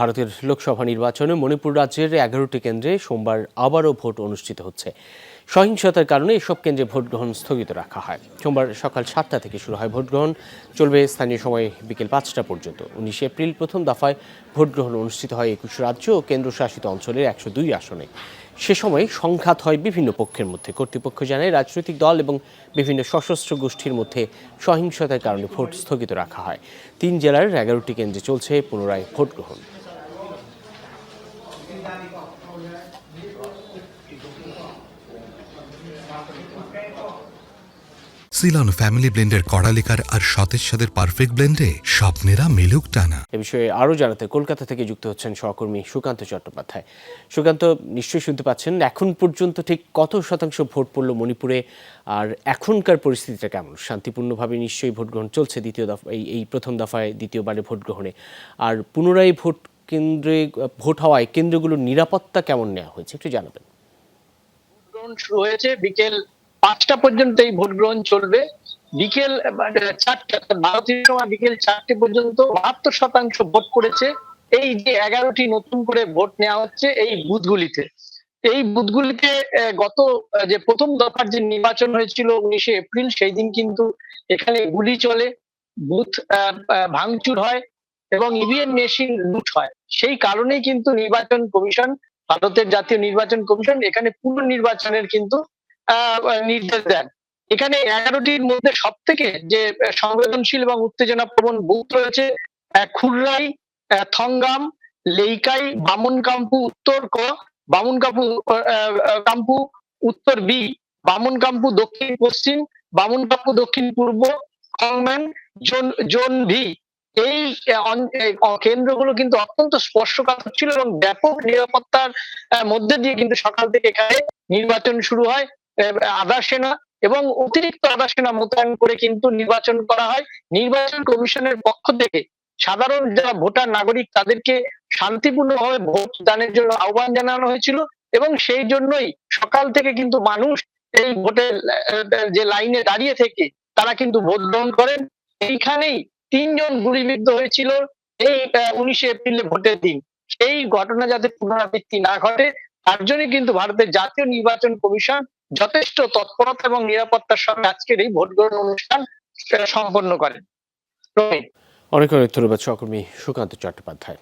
ভারতের লোকসভা নির্বাচনে মণিপুর রাজ্যের এগারোটি কেন্দ্রে সোমবার আবারও ভোট অনুষ্ঠিত হচ্ছে। সহিংসতার কারণে এসব কেন্দ্রে ভোট গ্রহণ স্থগিত রাখা হয়। সোমবার সকাল সাতটা থেকে শুরু হয় ভোট গ্রহণ চলবে স্থানীয় সময় বিকেল পাঁচটা পর্যন্ত। উনিশে এপ্রিল প্রথম দফায় ভোট গ্রহণ অনুষ্ঠিত হয় একুশ রাজ্য ও কেন্দ্রশাসিত অঞ্চলের একশো দুই আসনে। সে সময় সংঘাত হয় বিভিন্ন পক্ষের মধ্যে। কর্তৃপক্ষ জানায়, রাজনৈতিক দল এবং বিভিন্ন সশস্ত্র গোষ্ঠীর মধ্যে সহিংসতার কারণে ভোট স্থগিত রাখা হয়। তিন জেলার এগারোটি কেন্দ্রে চলছে পুনরায় ভোট গ্রহণ সিলন ফ্যামিলি ব্লেন্ডের কড়ালিকার আর সতেজ সাদের পারফেক্ট ব্লেন্ডে স্বপ্নেরা মেলুক টানা। এ বিষয়ে আরও জানাতে কলকাতা থেকে যুক্ত হচ্ছেন সহকর্মী সুকান্ত চট্টোপাধ্যায়। সুকান্ত, নিশ্চয়ই শুনতে পাচ্ছেন, এখন পর্যন্ত ঠিক কত শতাংশ ভোট পড়ল মণিপুরে? আর এখনকার পরিস্থিতিটা কেমন? শান্তিপূর্ণভাবে নিশ্চয়ই ভোট গ্রহণ চলছে দ্বিতীয় দফা এই এই প্রথম দফায় দ্বিতীয়বারে ভোট গ্রহণে আর পুনরায় ভোট কেন্দ্রে ভোট হওয়ায় কেন্দ্রগুলোর নিরাপত্তা কেমন নেওয়া হয়েছে একটু জানাবেন। শুরু হয়েছে বিকেল পাঁচটা পর্যন্ত এই ভোট গ্রহণ চলবে। বিকেল আহ, চারটে ভারতীয় সময় বিকেল চারটে পর্যন্ত বাহাত্তর শতাংশ ভোট করেছে এই যে এগারোটি নতুন করে ভোট নেওয়া হচ্ছে এই বুথগুলিতে। এই বুথগুলিতে গত যে প্রথম দফার যে নির্বাচন হয়েছিল উনিশে এপ্রিল সেই দিন কিন্তু এখানে গুলি চলে বুথ ভাঙচুর হয়। এবং ইভিএম মেশিন লুট হয়। সেই কারণেই কিন্তু নির্বাচন কমিশন ভারতের জাতীয় নির্বাচন কমিশন এখানে পুনর্নির্বাচনের কিন্তু নির্দেশ দেন। এখানে এগারোটির মধ্যে সব থেকে যে সংবেদনশীল এবং উত্তেজনা প্রবণ বুথ রয়েছে খুররাই থংগাম লেইকাই বামনকাম্পু উত্তর ক বামুনকাম্পু আহ, আহ, কাম্পু উত্তর বি বামুনকাম্পু দক্ষিণ পশ্চিম বামুনকাম্পু দক্ষিণ পূর্ব খংম্যান জোন জোন ভি। এই কেন্দ্রগুলো কিন্তু অত্যন্ত স্পর্শকাতর ছিল এবং ব্যাপক নিরাপত্তার মধ্যে দিয়ে কিন্তু সকাল থেকে এখানে নির্বাচন শুরু হয় আধা সেনা এবং অতিরিক্ত আধা সেনা মোতায়েন করে কিন্তু নির্বাচন করা হয়। নির্বাচন কমিশনের পক্ষ থেকে সাধারণ যারা ভোটার, নাগরিক, তাদেরকে শান্তিপূর্ণভাবে ভোট দানের জন্য আহ্বান জানানো হয়েছিল এবং সেই জন্যই সকাল থেকে কিন্তু মানুষ এই ভোটের যে লাইনে দাঁড়িয়ে থেকে তারা কিন্তু ভোট গ্রহণ করেন। এইখানেই তিনজন গুলিবিদ্ধ হয়েছিল এই উনিশে এপ্রিলে ভোটের দিন। সেই ঘটনা যাতে পুনরাবৃত্তি না ঘটে, তার জন্য কিন্তু ভারতের জাতীয় নির্বাচন কমিশন যথেষ্ট তৎপরতা এবং নিরাপত্তার সঙ্গে আজকের এই ভোট গ্রহণ অনুষ্ঠান সম্পন্ন করেন। অনেক অনেক ধন্যবাদ সহকর্মী সুকান্ত চট্টোপাধ্যায়।